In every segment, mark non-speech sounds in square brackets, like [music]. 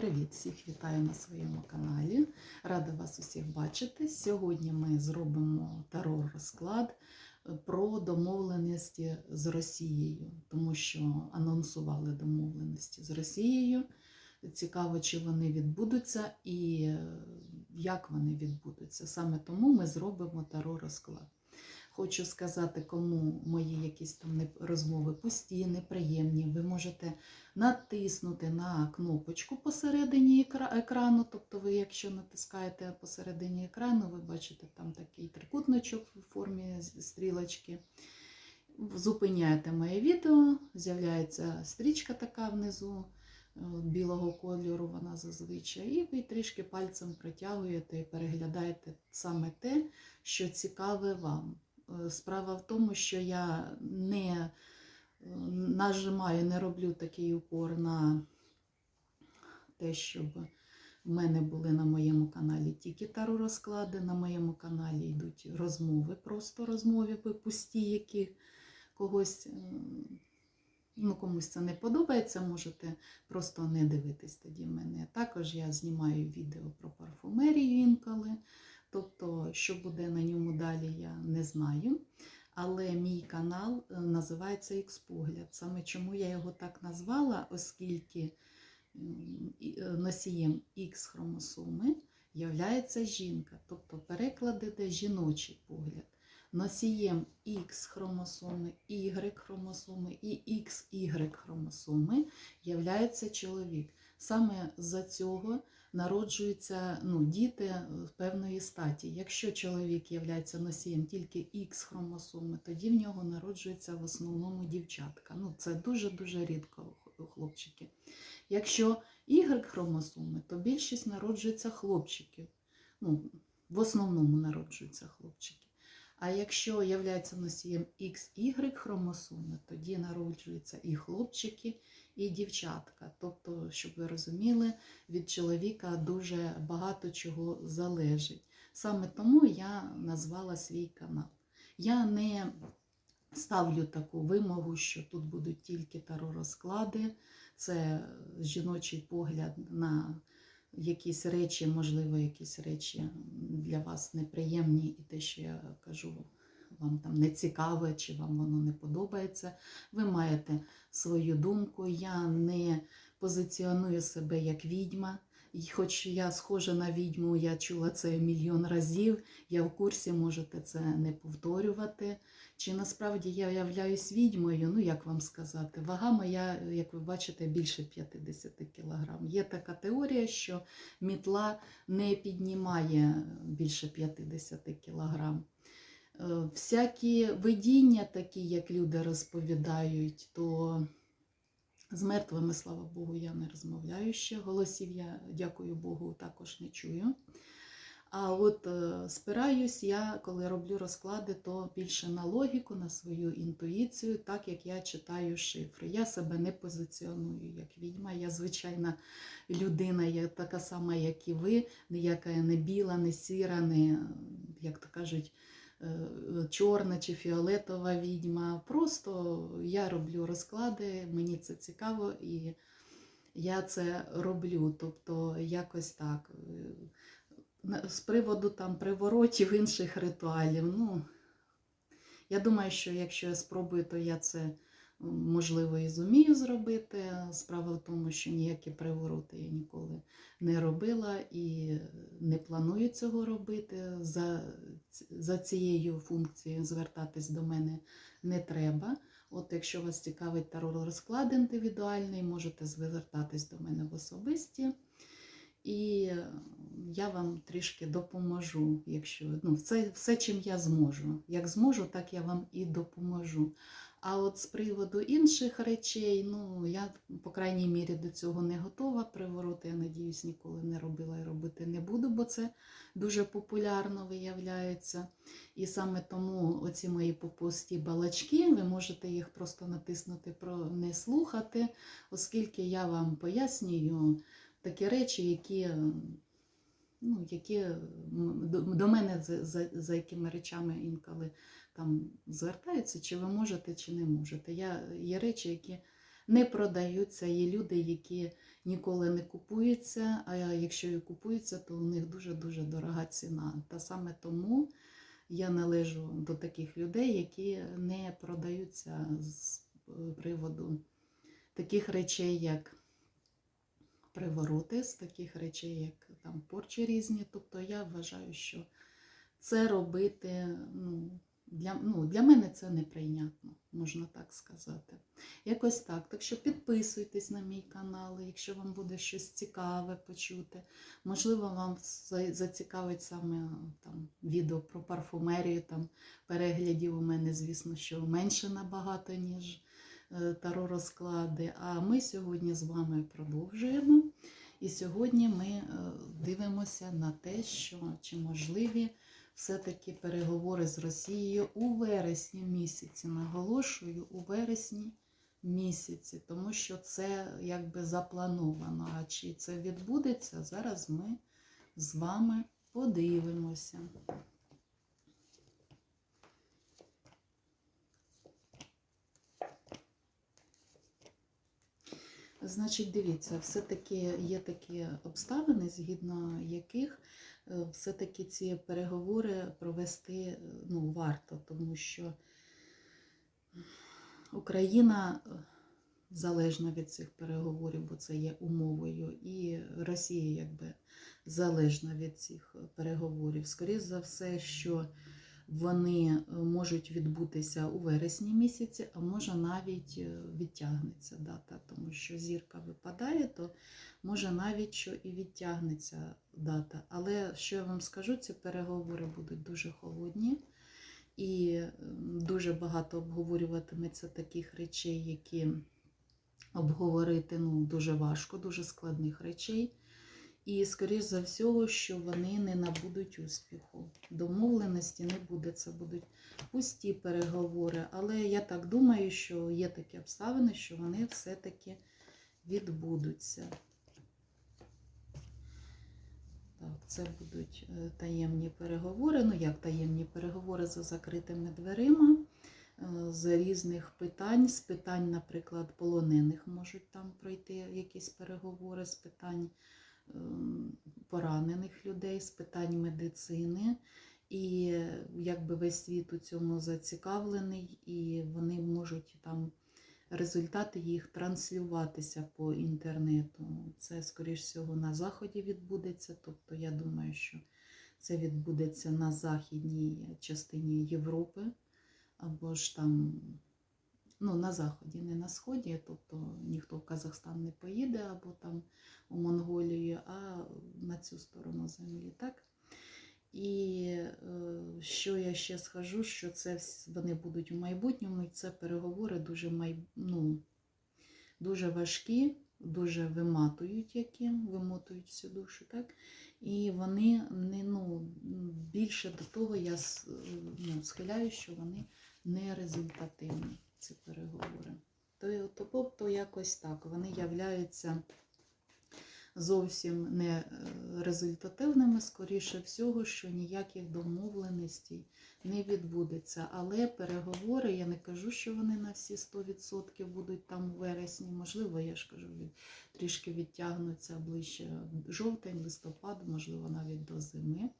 Привіт, всіх вітаю на своєму каналі. Рада вас усіх бачити. Сьогодні ми зробимо таро розклад про домовленості з Росією, тому що анонсували домовленості з Росією. Цікаво, чи вони відбудуться і е, як вони відбудуться. Саме тому ми зробимо таро розклад. Хочу сказати, кому мої якісь там розмови пусті, неприємні. Ви можете натиснути на кнопочку посередині екрану. Тобто, ви, якщо натискаєте посередині екрану, ви бачите там такий трикутничок в формі стрілочки. Зупиняєте моє відео, з'являється стрічка така внизу е, білого кольору, вона зазвичай, і ви трішки пальцем притягуєте і переглядаєте саме те, що цікаве вам. Е, Справа в тому, що я не е, нажимаю, не роблю такий упор на те, щоб в мене були на моєму каналі тільки таро розклади. На моєму каналі йдуть розмови, просто розмови пусті, які когось, ну, комусь це не подобається, можете просто не дивитись тоді мене. Також я знімаю відео про парфумерію інколи. Тобто, що буде на ньому далі, я не знаю. Але мій канал е, називається X-Погляд. Саме чому я його так назвала, оскільки е, носієм X-хромосоми являється жінка, тобто переклад іде жіночий погляд. Носієм X-хромосоми, Y-хромосоми і XY-хромосоми являється чоловік. Саме за цього народжуються ну, діти е, певної статі. Якщо чоловік є носієм тільки X хромосоми, тоді в нього народжується в основному дівчатка. Ну, це дуже-дуже рідко х- хлопчики. Якщо Y хромосоми, то більшість народжується хлопчиків. Ну, в основному народжуються хлопчики. А якщо являється носієм XY хромосоми, тоді народжуються і хлопчики, і дівчатка. Тобто, щоб ви розуміли, від чоловіка дуже багато чого залежить. Саме тому я назвала свій канал. Я не ставлю таку вимогу, що тут будуть тільки таро розклади, це жіночий погляд на якісь речі, можливо, якісь речі для вас неприємні, і те, що я кажу, вам там не цікаве, чи вам воно не подобається. Ви маєте свою думку. Я не позиціоную себе як відьма. І хоч я схожа на відьму, я чула це мільйон разів, я в курсі, можете це не повторювати. Чи насправді я являюсь відьмою, ну як вам сказати, вага моя, як ви бачите, більше 50 кг. Є така теорія, що мітла не піднімає більше 50 кг. Е, Всякі видіння, такі, як люди розповідають, то з мертвими, слава Богу, я не розмовляю ще. Голосів я, дякую Богу, також не чую. А от е, спираюсь я, коли роблю розклади, то більше на логіку, на свою інтуїцію, так як я читаю шифри. Я себе не позиціоную як відьма. Я звичайна людина, я така сама, як і ви, ніяка не біла, не сіра, не, як то кажуть, чорна чи фіолетова відьма. Просто я роблю розклади, мені це цікаво і я це роблю. Тобто якось так. Е, З приводу там приворотів інших ритуалів. Ну, я думаю, що якщо я спробую, то я це можливо і зумію зробити. Справа в тому, що ніякі привороти я ніколи не робила і не планую цього робити. За, за цією функцією звертатись до мене не треба. От якщо вас цікавить таро розклад індивідуальний, можете звертатись до мене в особисті. І я вам трішки допоможу, якщо ну, все, все, чим я зможу. Як зможу, так я вам і допоможу. А от з приводу інших речей, ну я, по крайній мірі, до цього не готова. Привороти, я надіюсь, ніколи не робила і робити не буду, бо це дуже популярно виявляється. І саме тому оці мої попусті балачки, ви можете їх просто натиснути про не слухати, оскільки я вам пояснюю такі речі, які, ну, які до, мене за, за, за якими речами інколи там звертаються, чи ви можете, чи не можете. Я, є речі, які не продаються. Є люди, які ніколи не купуються, а якщо і купуються, то у них дуже-дуже дорога ціна. Та саме тому я належу до таких людей, які не продаються з е, приводу таких речей, як привороти, з таких речей, як там порчі різні. Тобто я вважаю, що це робити ну, для, ну, для мене це неприйнятно, можна так сказати. Якось так. Так що підписуйтесь на мій канал, якщо вам буде щось цікаве почути. Можливо, вам зацікавить саме там, відео про парфумерію. Там, переглядів у мене, звісно, що менше набагато, ніж е, таро розклади. А ми сьогодні з вами продовжуємо. І сьогодні ми е, дивимося на те, що чи можливі все-таки переговори з Росією у вересні місяці. Наголошую, у вересні місяці, тому що це якби заплановано. А чи це відбудеться, зараз ми з вами подивимося. Значить, дивіться, все-таки є такі обставини, згідно яких все-таки ці переговори провести е, ну, варто, тому що Україна е, залежна від цих переговорів, бо це є умовою, і Росія якби залежна від цих переговорів. Скоріше за все, що вони е, можуть відбутися у вересні місяці, а може навіть е, відтягнеться дата, тому що зірка випадає, то може навіть що і відтягнеться дата. Але що я вам скажу, ці переговори будуть дуже холодні. І дуже багато обговорюватиметься таких речей, які обговорити ну, дуже важко, дуже складних речей. І, скоріш за всього, що вони не набудуть успіху. Домовленості не буде, це будуть пусті переговори. Але я так думаю, що є такі обставини, що вони все-таки відбудуться. Так, це будуть е, таємні переговори. Ну, як таємні переговори за закритими дверима, е, з різних питань, з питань, наприклад, полонених можуть там пройти якісь переговори, з питань поранених людей, з питань медицини. І якби весь світ у цьому зацікавлений, і вони можуть там результати їх транслюватися по інтернету. Це, скоріш всього, на Заході відбудеться. Тобто, я думаю, що це відбудеться на західній частині Європи, або ж там, ну, на Заході, не на Сході, тобто ніхто в Казахстан не поїде, або там у Монголію, а на цю сторону землі. так? І е, що я ще скажу, що це вони будуть у майбутньому, і це переговори дуже май, ну, дуже важкі, дуже виматують, які вимотують всю душу, так? І вони не ну, більше до того я с- ну, схиляю, що вони не результативні, ці переговори. То- то- Тобто якось так, вони являються зовсім не е, результативними, скоріше всього, що ніяких домовленостей не відбудеться. Але переговори, я не кажу, що вони на всі 100% будуть там у вересні. Можливо, я ж кажу, від- трішки відтягнуться ближче жовтень, листопад, можливо, навіть до зими.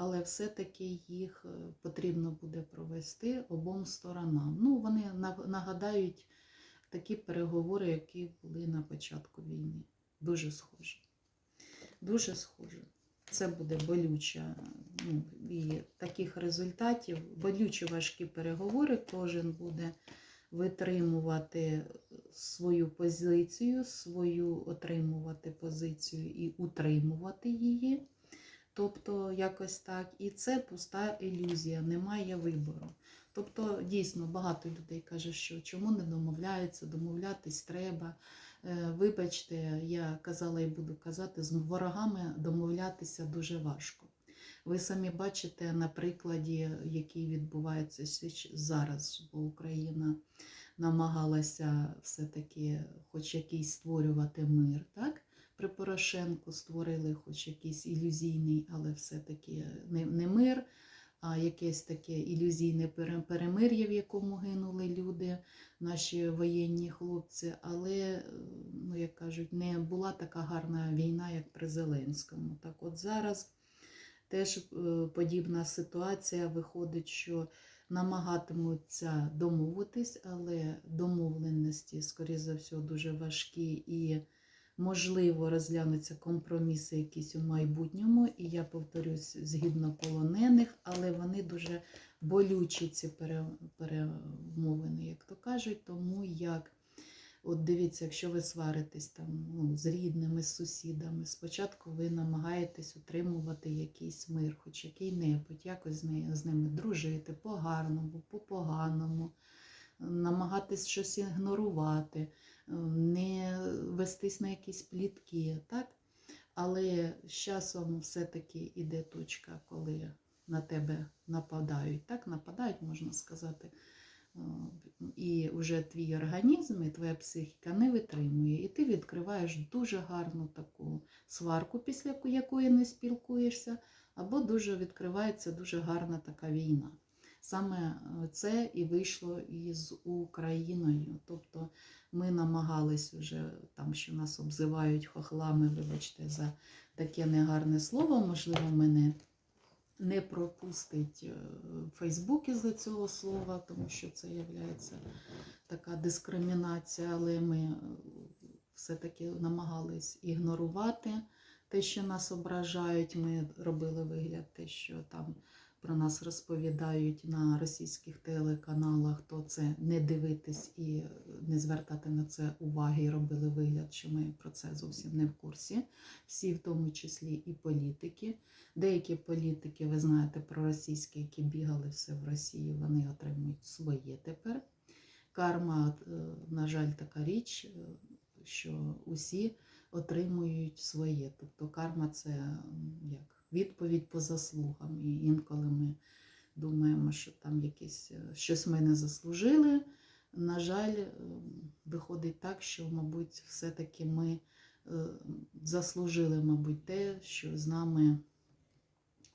Але все-таки їх е, потрібно буде провести обом сторонам. Ну, вони нагадають такі переговори, які були на початку війни. Дуже схоже. Дуже схоже. Це буде болюча ну, і таких результатів, болючі важкі переговори. Кожен буде витримувати свою позицію, свою отримувати позицію і утримувати її. Тобто, якось так. І це пуста ілюзія, немає вибору. Тобто, дійсно, багато людей каже, що чому не домовляються, домовлятись треба. Е, Вибачте, я казала і буду казати, з ворогами домовлятися дуже важко. Ви самі бачите на прикладі, який відбувається зараз, бо Україна намагалася все-таки хоч якийсь створювати мир, так? При Порошенку створили хоч якийсь ілюзійний, але все-таки не, не мир, а якесь таке ілюзійне перемир'я, в якому гинули люди, наші воєнні хлопці. Але, ну як кажуть, не була така гарна війна, як при Зеленському. Так от зараз теж е, подібна ситуація виходить, що намагатимуться домовитись, але домовленості, скоріше за все, дуже важкі і, можливо, розглянуться компроміси якісь у майбутньому. І я повторюсь, згідно полонених, але вони дуже болючі, ці перемовини, як то кажуть, тому як. От дивіться, якщо ви сваритесь там ну, з рідними, з сусідами, спочатку ви намагаєтесь утримувати якийсь мир, хоч який-небудь, якось з, нею, з ними дружити по-гарному, по-поганому, намагатись щось ігнорувати, не вестись на якісь плітки, так? Але з часом все-таки іде точка, коли на тебе нападають. Так, нападають, можна сказати. Е, І вже твій організм і твоя психіка не витримує, і ти відкриваєш дуже гарну таку сварку, після якої не спілкуєшся, або дуже відкривається дуже гарна така війна. Саме е, це і вийшло із Україною. Тобто ми намагались вже там, що нас обзивають хохлами, вибачте, за таке негарне слово, можливо, мене не пропустить Фейсбук із-за цього слова, тому що це є така дискримінація, але ми е, все-таки намагались ігнорувати те, що нас ображають. Ми робили вигляд, те, що там про нас розповідають на російських телеканалах, то це не дивитись і не звертати на це уваги, і робили вигляд, що ми про це зовсім не в курсі. Всі, в тому числі і політики. Деякі політики, ви знаєте, проросійські, які бігали все в Росії, вони отримують своє тепер. Карма, е, на жаль, така річ, е, що усі отримують своє. Тобто карма це як відповідь по заслугам. І інколи ми думаємо, що там якесь е, щось ми не заслужили. На жаль, е, виходить так, що, мабуть, все-таки ми е, заслужили, мабуть, те, що з нами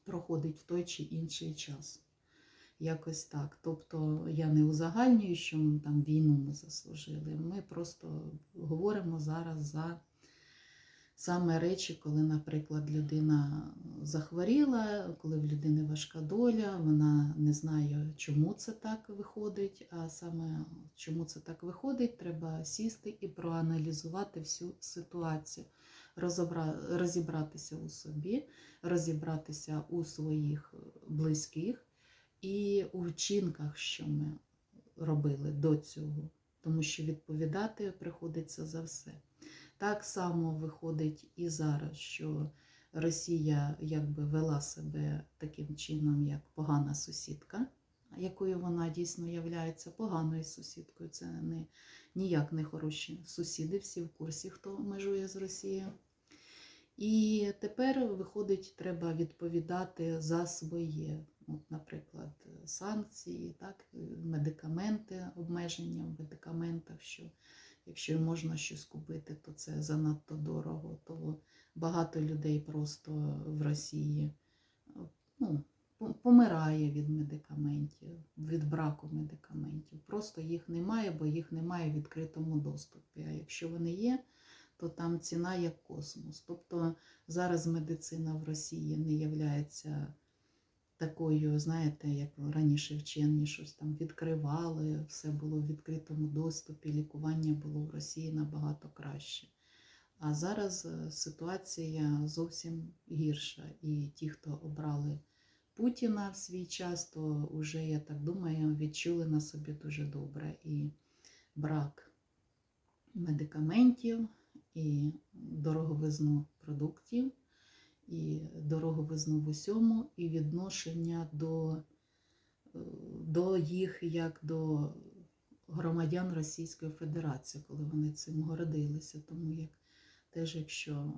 проходить в той чи інший час. Якось так. Тобто я не узагальнюю, що ми там війну ми заслужили. Ми просто говоримо зараз за саме речі, коли, наприклад, людина захворіла, коли в людини важка доля, вона не знає, чому це так виходить. А саме чому це так виходить, треба сісти і проаналізувати всю ситуацію, розібратися у собі, розібратися у своїх близьких і у вчинках, що ми робили до цього, тому що відповідати приходиться за все. Так само виходить і зараз, що Росія якби вела себе таким чином, як погана сусідка, якою вона дійсно є поганою сусідкою. Це не ніяк не хороші сусіди, всі в курсі, хто межує з Росією. І тепер виходить, треба відповідати за своє. От, наприклад, санкції, так, медикаменти, обмеження в медикаментах, що якщо можна щось купити, то це занадто дорого, то багато людей просто в Росії ну, помирає від медикаментів, від браку медикаментів. Просто їх немає, бо їх немає в відкритому доступі. А якщо вони є, то там ціна як космос. Тобто зараз медицина в Росії не являється такою, знаєте, як раніше вчені щось там відкривали, все було в відкритому доступі, лікування було в Росії набагато краще. А зараз е, ситуація зовсім гірша. І ті, хто обрали Путіна в свій час, то вже, я так думаю, відчули на собі дуже добре і брак медикаментів, і дороговизну продуктів, і дороговизну в усьому, і відношення до, е, до їх як до громадян Російської Федерації, коли вони цим гордилися. Тому як теж, якщо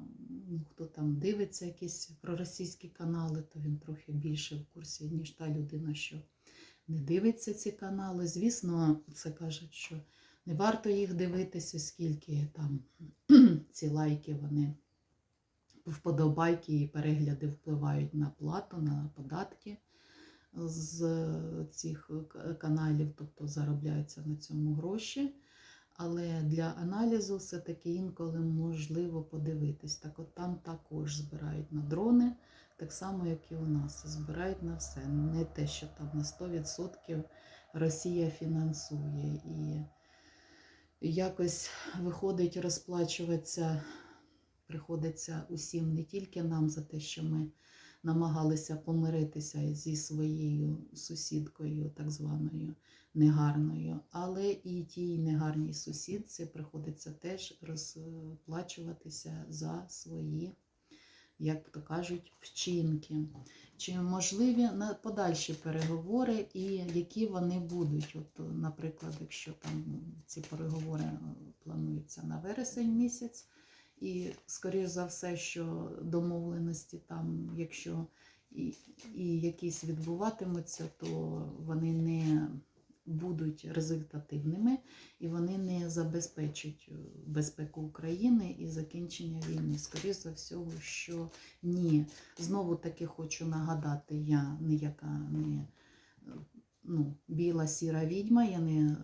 ну, хто там дивиться якісь проросійські канали, то він трохи більше в курсі, ніж та людина, що не дивиться ці канали. Звісно, це кажуть, що не варто їх дивитися, оскільки там [clears throat] ці лайки, вони вподобайки і перегляди впливають на плату, на податки. з цих каналів, тобто заробляються на цьому гроші. Але для аналізу все-таки інколи можливо подивитись. Так от там також збирають на дрони, так само, як і у нас. Збирають на все. Не те, що там на 100% Росія фінансує. І якось виходить розплачуватися, приходиться усім, не тільки нам за те, що ми намагалися помиритися зі своєю сусідкою, так званою негарною, але і тій негарній сусідці приходиться теж розплачуватися за свої, як то кажуть, вчинки. Чи можливі на подальші переговори і які вони будуть? От, наприклад, якщо там ці переговори плануються на вересень місяць, і скоріш за все, що домовленості там, якщо і, і якісь відбуватимуться, то вони не будуть результативними і вони не забезпечать е, безпеку України і закінчення війни. Скоріше за всього, що ні. Знову таки хочу нагадати, я ніяка не е, ну, біла сіра відьма, я не е,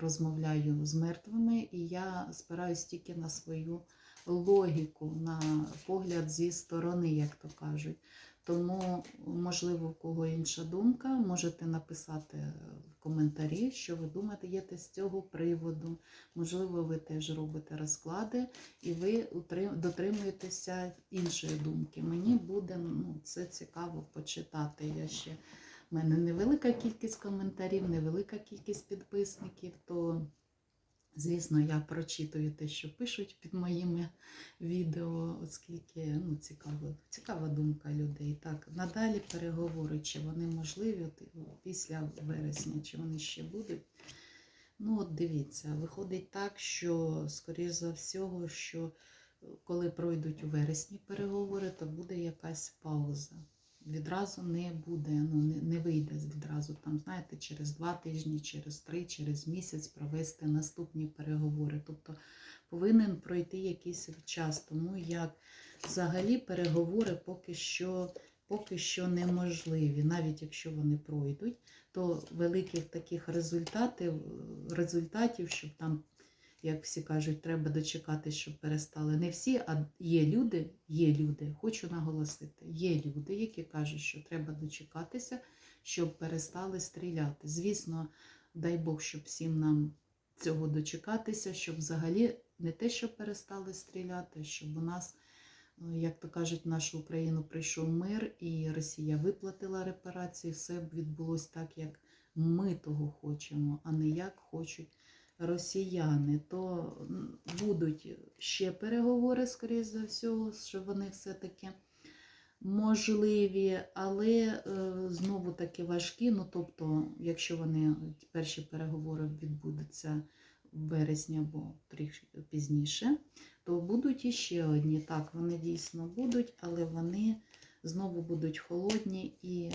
розмовляю з мертвими, і я спираюсь тільки на свою логіку, на погляд зі сторони, як то кажуть. Тому, можливо, в кого інша думка, можете написати в коментарі, що ви думаєте є з цього приводу. Можливо, ви теж робите розклади і ви дотримуєтеся іншої думки. Мені буде ну, це цікаво почитати. Я ще в мене невелика кількість коментарів, невелика кількість підписників, то Звісно, я прочитую те, що пишуть під моїми відео, оскільки ну, цікаво, цікава думка людей. Так, надалі переговори, чи вони можливі після вересня, чи вони ще будуть. Ну, от дивіться, виходить так, що, скоріш за всього, що е, коли пройдуть у вересні переговори, то буде якась пауза. Відразу не буде, ну не, не вийде відразу там, знаєте, через два тижні, через три, через місяць провести наступні переговори. Тобто повинен пройти якийсь час, тому як взагалі переговори поки що, поки що неможливі. Навіть якщо вони пройдуть, то великих таких результатів, результатів, щоб там, як всі кажуть, треба дочекати, щоб перестали. Не всі, а є люди, є люди, хочу наголосити, є люди, які кажуть, що треба дочекатися, щоб перестали стріляти. Звісно, дай Бог, щоб всім нам цього дочекатися, щоб взагалі не те, щоб перестали стріляти, щоб у нас, е, як то кажуть, в нашу Україну прийшов мир, і Росія виплатила репарації, все б відбулося так, як ми того хочемо, а не як хочуть росіяни. То будуть ще переговори, скоріш за всього, що вони все-таки можливі, але е, знову таки важкі. Ну, тобто, якщо вони перші переговори відбудуться в березні або трішки пізніше, то будуть іще одні. Так, вони дійсно будуть, але вони знову будуть холодні і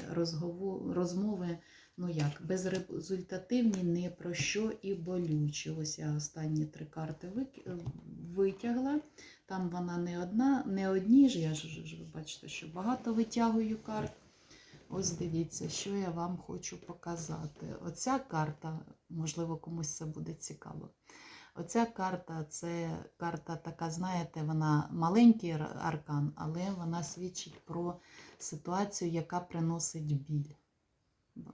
розмови, ну як, безрезультативні, ні про що і болючі. Ось я останні три карти витягла. Там вона не одна, не одні ж, я ж ви бачите, що багато витягую карт. Ось дивіться, що я вам хочу показати. Оця карта, можливо, комусь це буде цікаво. Оця карта це карта така, знаєте, вона маленький аркан, але вона свідчить про ситуацію, яка приносить біль.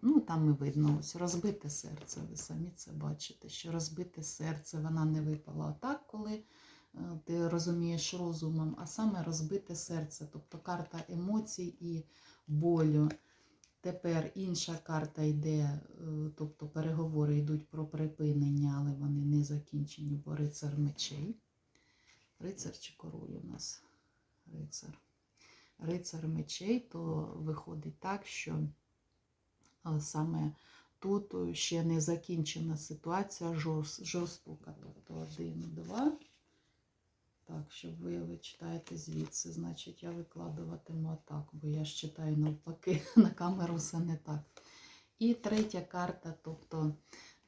Ну, там і видно, ось розбите серце. Ви самі це бачите, що розбите серце, вона не випала так, коли е, ти розумієш розумом, а саме розбите серце, тобто карта емоцій і болю. Тепер інша карта йде, е, тобто переговори йдуть про припинення, але вони не закінчені, бо рицар мечей. Рицар чи король у нас? Рицар. Рицар мечей, то виходить так, що саме тут ще не закінчена ситуація жорс- жорстока. Тобто один, два. Так, щоб ви, ви читаєте звідси, значить я викладуватиму атак, бо я ж читаю навпаки, [laughs] на камеру все не так. І третя карта, тобто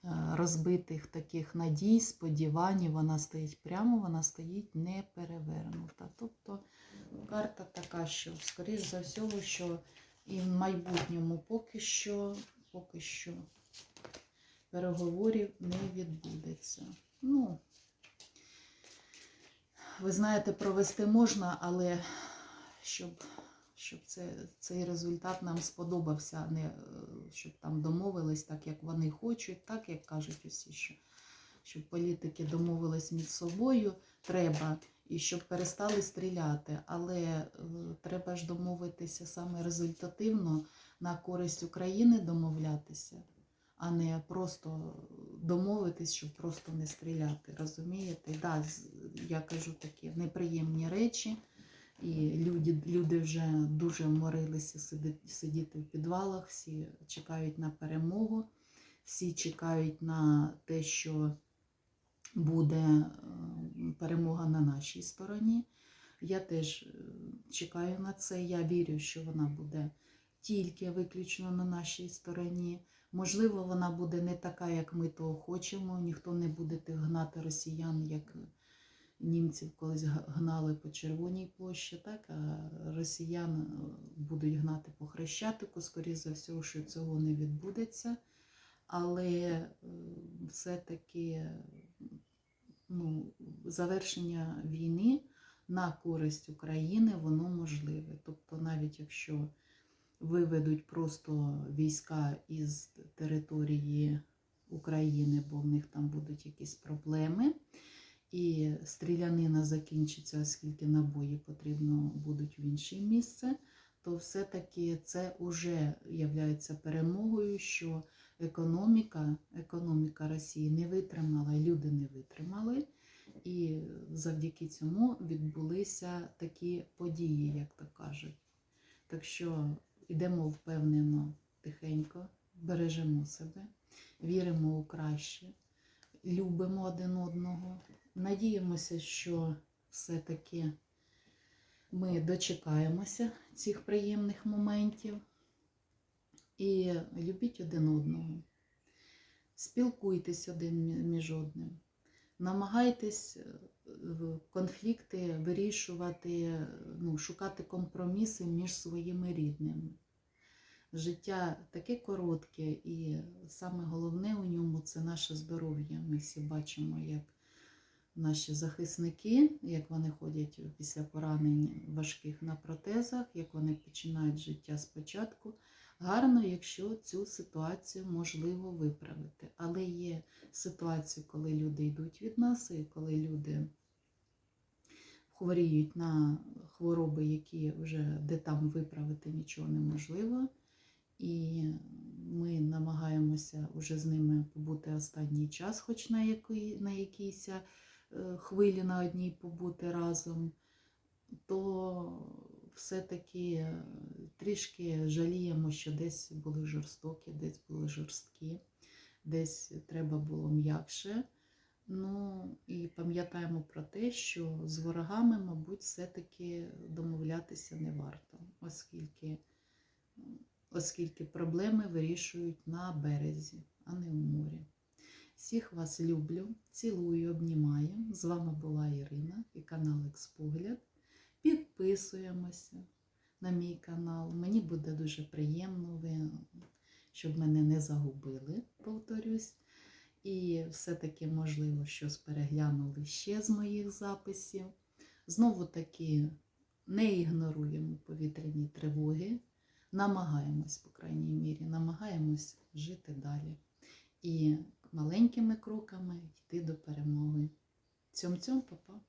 е, розбитих таких надій, сподівань, вона стоїть прямо, вона стоїть не перевернута. Тобто карта така, що, скоріш за всього, що І в майбутньому поки що, поки що переговорів не відбудеться. Ну, ви знаєте, провести можна, але щоб, щоб це, цей результат нам сподобався, не е, щоб там домовились так, як вони хочуть, так як кажуть усі, що щоб політики домовились між собою, треба, і щоб перестали стріляти. Але е, треба ж домовитися саме результативно на користь України домовлятися, а не просто домовитись, щоб просто не стріляти. Розумієте? Да, я кажу такі неприємні речі. І люди, люди вже дуже вморилися сиди- сидіти в підвалах, всі чекають на перемогу, всі чекають на те, що буде е, перемога на нашій стороні. Я теж е, чекаю на це. Я вірю, що вона буде тільки виключно на нашій стороні. Можливо, вона буде не така, як ми того хочемо. Ніхто не буде гнати росіян, як німців колись гнали по Червоній площі, так а росіян е, будуть гнати по Хрещатику. Скоріше за все, що цього не відбудеться. Але все-таки ну, завершення війни на користь України воно можливе. Тобто, навіть якщо виведуть просто війська із території України, бо в них там будуть якісь проблеми, і стрілянина закінчиться, оскільки набої потрібно будуть в інше місце, то все-таки це вже є перемогою, що економіка, економіка Росії не витримала, люди не витримали. І завдяки цьому відбулися такі події, як то кажуть. Так що йдемо впевнено, тихенько, бережемо себе, віримо у краще, любимо один одного. Надіємося, що все-таки ми дочекаємося цих приємних моментів. І любіть один одного. Спілкуйтесь один між одним. Намагайтесь е, конфлікти вирішувати, е, ну, шукати компроміси між своїми рідними. Життя таке коротке, і саме головне у ньому це наше здоров'я. Ми всі бачимо, як наші захисники, як вони ходять після поранень важких на протезах, як вони починають життя спочатку. Гарно, якщо цю ситуацію можливо виправити. Але є ситуації, коли люди йдуть від нас, і коли люди хворіють на хвороби, які вже де там виправити нічого неможливо. І ми намагаємося вже з ними побути останній час, хоч на, який, на якійсь е, хвилі на одній побути разом, то все-таки е, трішки жаліємо, що десь були жорстокі, десь були жорсткі, десь треба було м'якше. Ну і пам'ятаємо про те, що з ворогами, мабуть, все-таки домовлятися не варто, оскільки, оскільки проблеми вирішують на березі, а не у морі. Всіх вас люблю, цілую, обнімаю. З вами була Ірина і канал Експогляд. Підписуємося на мій канал. Мені буде дуже приємно, ви, щоб мене не загубили, повторюсь. І все-таки, можливо, щось переглянули ще з моїх записів. Знову таки не ігноруємо повітряні тривоги, намагаємось, по крайній мірі, намагаємось жити далі. І маленькими кроками йти до перемоги. Цьом-цьом, папа.